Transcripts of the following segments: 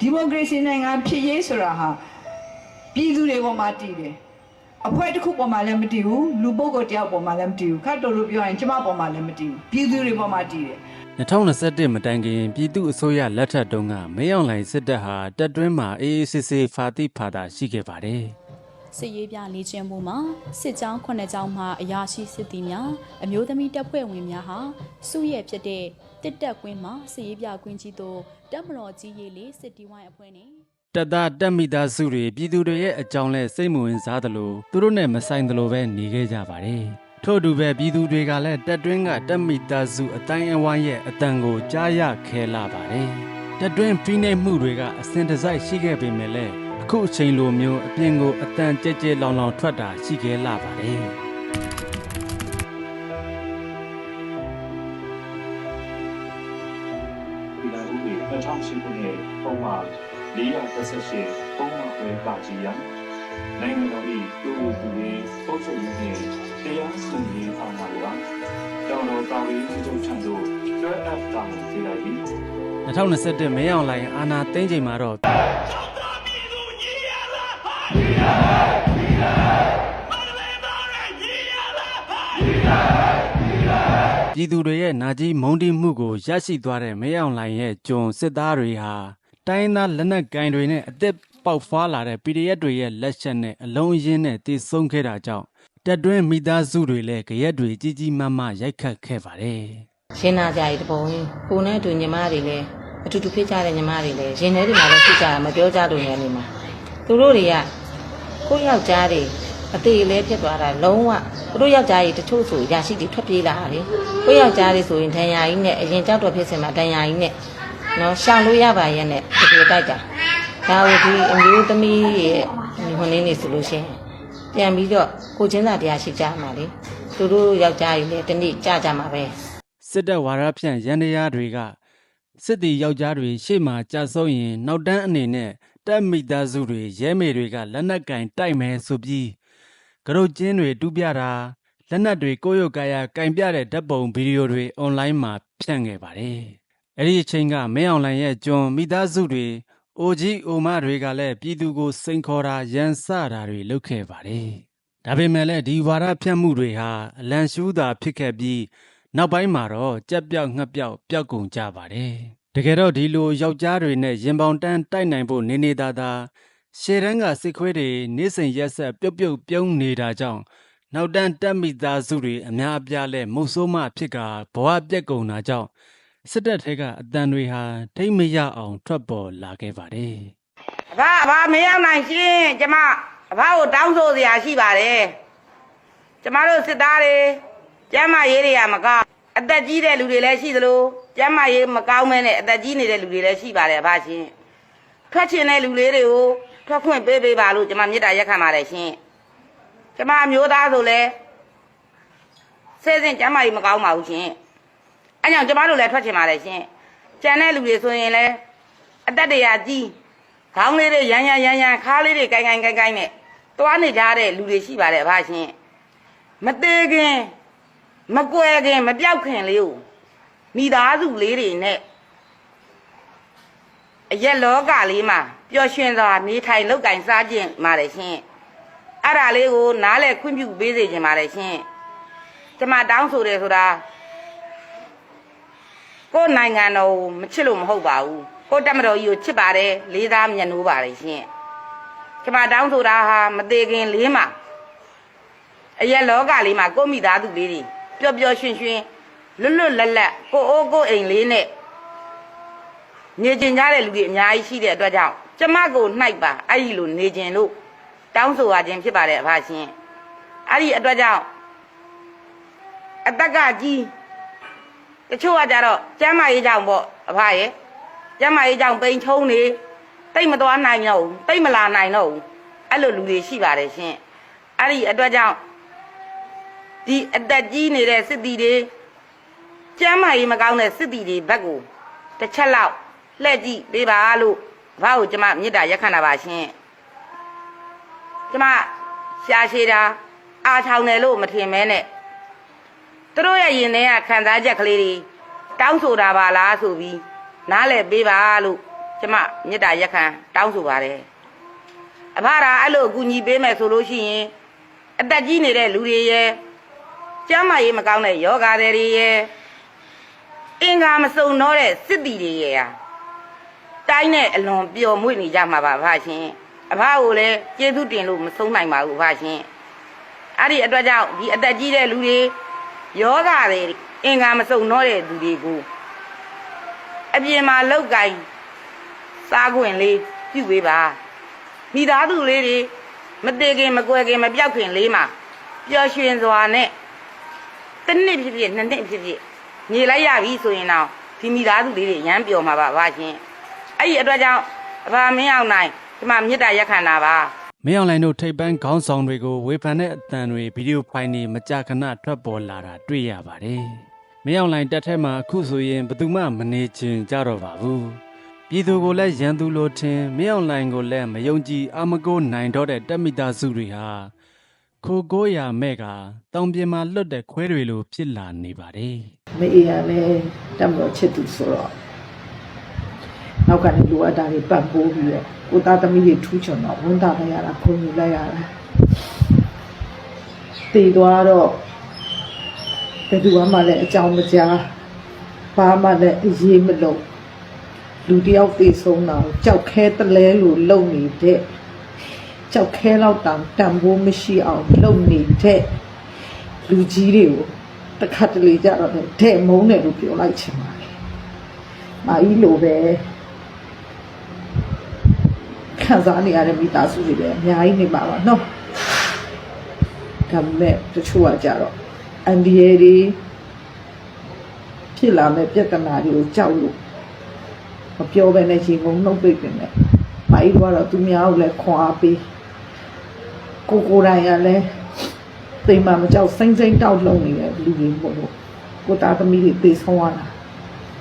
ဒီမိုကရေစီနိုင်ငံဖြစ်ရေးဆိုတာဟာပြည်သူတွေပေါ်မှာတည်တယ်အဖွဲ့တစ်ခုပေါ်မှာလည်းမတည်ဘူးလူပုဂ္ဂိုလ်တစ်ယောက်ပေါ်မှာလည်းမတည်ဘူးခတ်တော်လို့ပြောရင်ကျမပေါ်မှာလည်းမတည်ဘူးပြည်သူတွေပေါ်မှာတည်တယ်2021မတိုင်ခင်ပြည်သူအစိုးရလက်ထက်တုန်းကမဲအောင်လိုင်စစ်တပ်ဟာတပ်တွင်းမှာအေးအေးဆေးဆေးဖာတိဖာတာရှိခဲ့ပါတယ်။စစ်ရေးပြလေ့ကျင့်မှုမှာစစ်ကြောင်းခုနှစ်ကြောင်းမှအရာရှိစစ်သည်များအမျိုးသမီးတပ်ဖွဲ့ဝင်များဟာစုရဲဖြစ်တဲ့ တစ်တက်ကွင်းမှာစစ်ရေးပြကွင်းကြီးသို့တပ်မတော်ကြီးရေးလေးစစ်တီဝိုင်းအဖွဲ့နဲ့တပ်သားတပ်မိသားစုတွေပြည်သူတွေရဲ့အကြောင်းလဲစိတ်မဝင်စားသလိုသူတို့နဲ့မဆိုင်သလိုပဲနေခဲ့ကြပါတယ်။ထို့အတူပဲပြည်သူတွေကလည်းတပ်တွင်းကတပ်မိသားစုအတိုင်းအဝိုင်းရဲ့အတန်ကိုကြားရခဲလာပါတယ်။တပ်တွင်းဖိနှိပ်မှုတွေကအစဉ်တစိုက်ရှိခဲ့ပေမဲ့လည်းအခုအချိန်လိုမျိုးအပြင်ကိုအတန်ကြဲကြဲလောင်လောင်ထွက်တာရှိခဲ့လာပါတယ်။ 418ပုံမှန်ပဲပါကြီးရနိုင်ငံတော်၏လူမှုသူရေးပုံစံရင်းနဲ့တရားစီရင်အောင်ပါလို့တောင်တော်ကောင်းရေးမှုချုပ်ချံတို့ကျွဲအပ်တောင်းပေးလိုက်ပြီ2021မဲအောင်လိုင်အာနာသိမ့်ချိန်မှာတော့ပြည်သူတွေရဲ့နာကြီးမုန်းတိမှုကိုရရှိသွားတဲ့မဲအောင်လိုင်ရဲ့ကျွန်စစ်သားတွေဟာ တိုင်းသားလက်နက်ကင်တွေနဲ့အသက်ပေါက်ဖွာလာတဲ့ PDF တွေရဲ့လက်ချက်နဲ့အလုံးအရင်းနဲ့တည်ဆုံခဲ့တာကြောင့်တက်တွင်းမိသားစုတွေလည်းကြရက်တွေကြီးကြီးမားမားရိုက်ခတ်ခဲ့ပါတယ်ရှင်းနာကြရီတပုံကိုနဲ့အတူညီမတွေလည်းအတူတူဖြစ်ကြတဲ့ညီမတွေလည်းရင်ထဲတွေမှာလည်းဖြစ်ကြတာမပြောကြလို့နေနေမှာသူတို့တွေကကိုယ့်ယောက်ျားတွေအသေးလေးဖြစ်သွားတာလုံးဝသူတို့ယောက်ျားကြီးတချို့ဆိုရာရှိတွေထွက်ပြေးလာတာလေကိုယ့်ယောက်ျားတွေဆိုရင်ဒဏ်ရာကြီးနဲ့အရင်ကြောက်တော့ဖြစ်စင်မှာဒဏ်ရာကြီးနဲ့ နော်ရှောင်လို့ရပါရဲ့နဲ့တကယ်တိုက်တာဒါဝဒီအမျိုးသမီးရဲ့ဟိုနေနေဆိုလို့ရှိရင်ပြန်ပြီးတော့ကိုချင်းစာတရားရှိကြမှာလေသူတို့ယောက်ျားကြီးလည်းတနေ့ကြကြမှာပဲစစ်တပ်ဝါရဖြန့်ရန်တရားတွေကစစ်တီယောက်ျားတွေရှေ့မှာကြာဆုံးရင် နောက်တန်းအနေနဲ့တပ်မိသားစုတွေရဲမေတွေကလက်နက်ကင်တိုက်မယ်ဆိုပြီးကရုတ်ကျင်းတွေတူးပြတာလက်နက်တွေကိုယ့်ရုပ်ကာယကင်ပြတဲ့ဓာတ်ပုံဗီဒီယိုတွေအွန်လိုင်းမှာဖြန့်ခဲ့ပါတယ်။ အဲ့ဒီအချိန်ကမင်းအောင်လှိုင်ရဲ့ကျွန်းမိသားစုတွေအိုကြီးအိုမတွေကလည်းပြည်သူကိုစိန်ခေါ်တာရန်စတာတွေလုပ်ခဲ့ပါတယ်။ဒါပေမဲ့လည်းဒီဝါဒဖြန့်မှုတွေဟာအလံရှူးတာဖြစ်ခဲ့ပြီးနောက်ပိုင်းမှာတော့ကြက်ပြောက်ငှက်ပြောက်ပျောက်ကုန်ကြပါတယ်။တကယ်တော့ဒီလိုယောက်ျားတွေနဲ့ရင်ပေါင်တန်းတိုက်နိုင်ဖို့နေနေသာသာရှေ့တန်းကစစ်ခွေးတွေနေစဉ်ရက်ဆက်ပြုတ်ပြုတ်ပြုံးနေတာကြောင့်နောက်တန်းတက်မိသားစုတွေအများအပြားလဲမုတ်ဆိုးမဖြစ်ကဘဝပြက်ကုန်တာကြောင့် စစ်တပ်ထဲကအတန်တွေဟာထိမ့်မရအောင်ထွက်ပေါ်လာခဲ့ပါတယ်။အဘအဘမရောက်နိုင်ရှင်ကျမအဘကိုတောင်းဆိုစရာရှိပါတယ်ကျမတို့စစ်သားတွေကျမ်းမာရေးတွေကမကောင်းအသက်ကြီးတဲ့လူတွေလည်းရှိသလိုကျမ်းမာရေးမကောင်းမဲနဲ့အသက်ကြီးနေတဲ့လူတွေလည်းရှိပါတယ်အဘရှင်ထွက်ချင်တဲ့လူလေးတွေကိုထွက်ခွင့်ပေးပေးပါလို့ကျမမေတ္တာရက်ခံပါတယ်ရှင်ကျမအမျိုးသားဆိုလဲဆဲစဉ်ကျမ်းမာရေးမကောင်းပါဘူးရှင် အဲကြောင့်ကျမတို့လည်းထွက်ချင်ပါတယ်ရှင်ကျန်တဲ့လူတွေဆိုရင်လည်းအသက်တွေကကြီးခေါင်းလေးတွေရမ်းရမ်းရမ်းရမ်းခါးလေးတွေကိုင်ကိုင်ကိုင်ကိုင်နဲ့တွားနေကြတဲ့လူတွေရှိပါတယ်ဗာရှင်မသေးခင်မကွယ်ခင်မပြောက်ခင်လေးကိုမိသားစုလေးတွေနဲ့အရက်လောကလေးမှာပျော်ရွှင်စွာနေထိုင်လောက်ကင်စားခြင်းပါတယ်ရှင်အဲ့ဒါလေးကိုနားလဲခွင့်ပြုပေးစေခြင်းပါတယ်ရှင်ကျမတောင်းဆိုတယ်ဆိုတာ ကိုယ်နိုင်ငံတော်ကိုမချစ်လို့မဟုတ်ပါဘူးကိုယ်တက်မတော်ကြီးကိုချစ်ပါတယ်လေးစားမြတ်နိုးပါတယ်ရှင်ကျမတောင်းဆိုတာဟာမသေးခင်လေးမှာအရက်လောကလေးမှာကိုယ့်မိသားစုလေးတွေပျော်ပျော်ရွှင်ရွှင်လွတ်လွတ်လပ်လပ်ကိုအိုးကိုအိမ်လေးနဲ့နေကျင်ကြတဲ့လူတွေအများကြီးရှိတဲ့အတွက်ကြောင့်ကျမကိုနှိုက်ပါအဲ့ဒီလိုနေကျင်လို့တောင်းဆိုရခြင်းဖြစ်ပါတယ်အဖရှင်အဲ့ဒီအတွက်ကြောင့်အတက်ကကြီး တချို့ကကြတော့ကျမ်းမာရေးကြောင့်ပေါ့အဖရဲ့ကျမကြီးကြောင့်ပိန်ချုံနေတိတ်မသွားနိုင်တော့ဘူးတိတ်မလာနိုင်တော့ဘူးအဲ့လိုလူတွေရှိပါတယ်ရှင်အဲ့ဒီအတွက်ကြောင့်ဒီအသက်ကြီးနေတဲ့စစ်တီတွေကျမ်းမာရေးမကောင်းတဲ့စစ်တီတွေဘက်ကိုတစ်ချက်လောက်လှည့်ကြည့်ပေးပါလို့ဘာကိုကျမမေတ္တာရက်ခံတာပါရှင်ကျမရှာရှည်တာအားထောင်တယ်လို့မထင်မဲနဲ့ သူတို့ရဲ့ရင်ထဲကခံစားချက်ကလေးတွေတောင်းဆိုတာပါလားဆိုပြီးနားလည်ပေးပါလို့ကျမမေတ္တာရက်ခံတောင်းဆိုပါတယ်အဖရာအဲ့လိုအကူညီပေးမယ်ဆိုလို့ရှိရင်အသက်ကြီးနေတဲ့လူတွေရဲ့ကျန်းမာရေးမကောင်းတဲ့ယောဂါတွေရဲ့အင်္ဂါမစုံတော့တဲ့စစ်တီတွေရဲ့ဟာတိုင်းနဲ့အလွန်ပျော်မွေ့နေကြမှာပါဖရှင်အဖကိုလည်းကျေးဇူးတင်လို့မဆုံးနိုင်ပါဘူးဖရှင်အဲ့ဒီအတွက်ကြောင့်ဒီအသက်ကြီးတဲ့လူတွေ ယောဂါတွေအင်္ဂါမစုံတော့တဲ့သူတွေကိုအပြင်မှာလောက်ကင်စားခွင့်လေးပြုပေးပါမိသားစုလေးတွေမတည်ခင်မကွယ်ခင်မပြောက်ခင်လေးမှာပျော်ရွှင်စွာနဲ့တစ်နှစ်ဖြစ်ဖြစ်နှစ်နှစ်ဖြစ်ဖြစ်ညီလိုက်ရပြီဆိုရင်တော့ဒီမိသားစုလေးတွေရမ်းပျော်မှာပါပါရှင်အဲ့ဒီအတွက်ကြောင့်အဖမင်းအောင်နိုင်ဒီမှာမေတ္တာရက်ခံတာပါ မင်းအောင်လိုင်တို့ထိပ်ပန်းခေါင်းဆောင်တွေကိုဝေဖန်တဲ့အတန်တွေဗီဒီယိုဖိုင်တွေမကြာခဏထွက်ပေါ်လာတာတွေ့ရပါတယ်။မင်းအောင်လိုင်တက်ထဲမှာအခုဆိုရင်ဘယ်သူမှမနေချင်ကြတော့ပါဘူး။ပြည်သူကိုလည်းရန်သူလိုထင်မင်းအောင်လိုင်ကိုလည်းမယုံကြည်အာမကိုနိုင်တော့တဲ့တက်မိသားစုတွေဟာခိုကိုးရမဲ့ကတောင်ပြင်မှာလွတ်တဲ့ခွဲတွေလိုဖြစ်လာနေပါတယ်။မအေးရလဲတတ်မလို့ချစ်သူဆိုတော့နောက်ကနေလိုအပ်တာတွေပတ်ပိုးပြီးတော့ ကိုသားသမီးတွေထူးချွန်တော့ဝန်တာလိုက်ရတာခုံယူလိုက်ရတာတည်သွားတော့ဘယ်သူမှလည်းအကြောင်းမကြားဘာမှလည်းအရေးမလုံးလူတယောက်သေဆုံးတာကိုကြောက်ခဲတလဲလို့လုံနေတဲ့ကြောက်ခဲတော့တန်တန်ဖိုးမရှိအောင်လုံနေတဲ့လူကြီးတွေကိုတခါတလေကြတော့တဲ့မုန်းတယ်လို့ပြောလိုက်ချင်ပါတယ်။မာကြီးလိုပဲ ခံစားနေရတဲ့မိသားစုတွေလည်းအများကြီးနေပါပါနော်။ဒါပေမဲ့တချို့ကကြတော့အန်ဒီယေတွေဖြစ်လာမဲ့ပြဿနာတွေကိုကြောက်လို့မပြောဘဲနဲ့ရှင်ကုန်နှုတ်ပိတ်နေတယ်။မာကြီးကတော့သူများကိုလည်းခွန်အားပေးကိုကိုယ်တိုင်ကလည်းသိမ်မှမကြောက်စိမ့်စိမ့်တောက်လုံးနေတဲ့လူတွေပေါ့လို့ကိုသားသမီးတွေသေဆုံးသွားတာ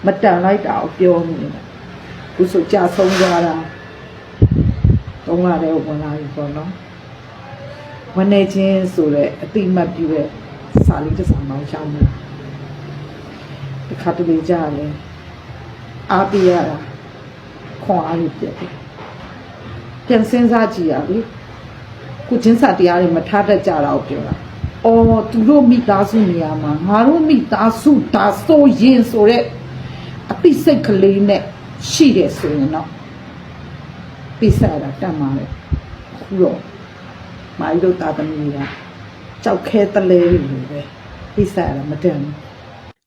မတန်လိုက်တာကိုပြောနေတယ်ခုဆိုကြာဆုံးသွားတာ တော့လာတဲ့ဝင်လာပြီပေါ့နော်မနေချင်းဆိုတဲ့အတိမတ်ပြတဲ့စာလေးတစ်စာမောင်းချောင်းမှုတခါတလေကြာလဲအားပေးရတာခွန်အားရပြတယ်ပြန်စဉ်းစားကြည့်ရပြီကိုချင်းစာတရားတွေမထားတတ်ကြတာကိုပြောတာ။အော်သူတို့မိသားစုနေရာမှာငါတို့မိသားစုဒါဆိုရင်ဆိုတဲ့အပိစိတ်ကလေးနဲ့ရှိတယ်ဆိုရင်တော့ ပိစရတာတတ်မှာလေ။အခုတော့မာရီတို့တာသမီးကကြောက်ခဲတလဲလို့ပဲပိစရတာမတန်ဘူး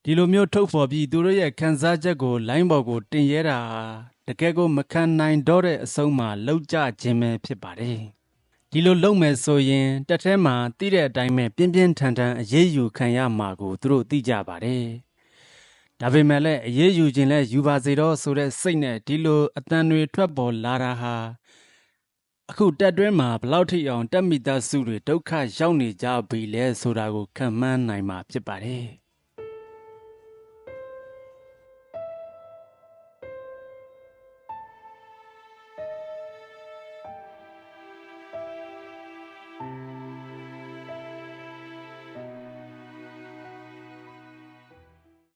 ဒီလိုမျိုးထုတ်ဖော်ပြီးသူတို့ရဲ့ခံစားချက်ကိုလိုင်းပေါ်ကိုတင်ရဲတာဟာတကယ်ကိုမခံနိုင်တော့တဲ့အဆုံးမှာလောက်ကြခြင်းပဲဖြစ်ပါတယ်။ဒီလိုလုပ်မယ်ဆိုရင်တက်ထဲမှာတိတဲ့အတိုင်းပဲပြင်းပြင်းထန်ထန်အရေးယူခံရမှာကိုသူတို့သိကြပါတယ်။ ဒါပေမဲ့လည်းအရေးယူခြင်းလဲယူပါစေတော့ဆိုတဲ့စိတ်နဲ့ဒီလိုအတန်တွေထွက်ပေါ်လာတာဟာအခုတက်တွဲမှာဘလောက်ထိအောင်တက်မိသားစုတွေဒုက္ခရောက်နေကြပြီလဲဆိုတာကိုခံမှန်းနိုင်မှာဖြစ်ပါတယ်။